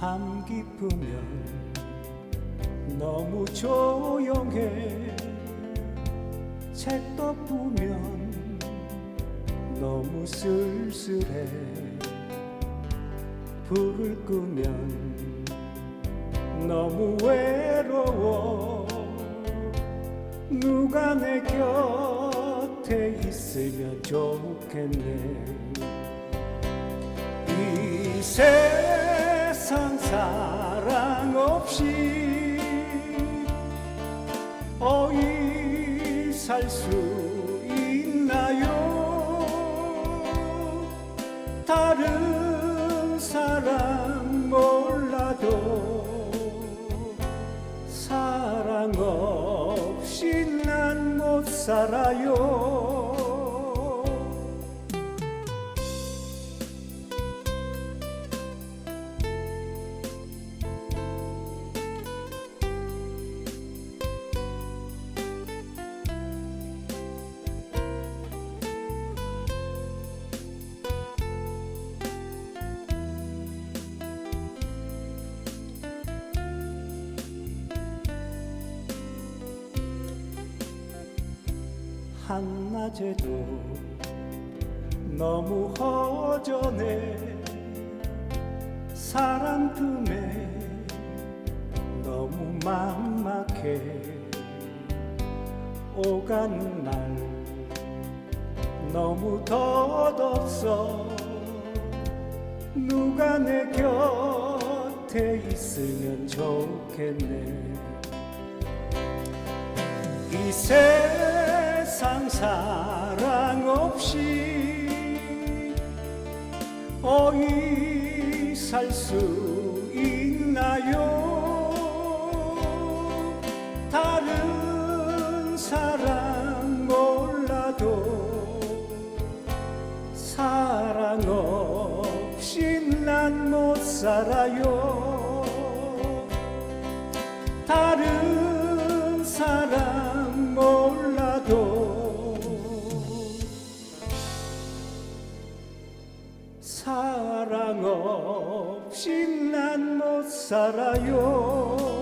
밤 깊으면 너무 조용해. 책 덮으면 너무 쓸쓸해. 불을 끄면 너무 외로워. 누가 내 곁에 있으면 좋겠네. 이 세상 사랑 없이 어이 살 수 있나요? 다른 사랑 몰라도 사랑 없이 난 못 살아요 한낮에도 너무 허전해. 사랑 틈에 너무 막막해. 오가는 날 너무 덧없어. 누가 내 곁에 있으면 좋겠네. 이세 살 수 있나요? 다른 사랑 몰라도 사랑 없이 난 못 살아요 없이 난 못 살아요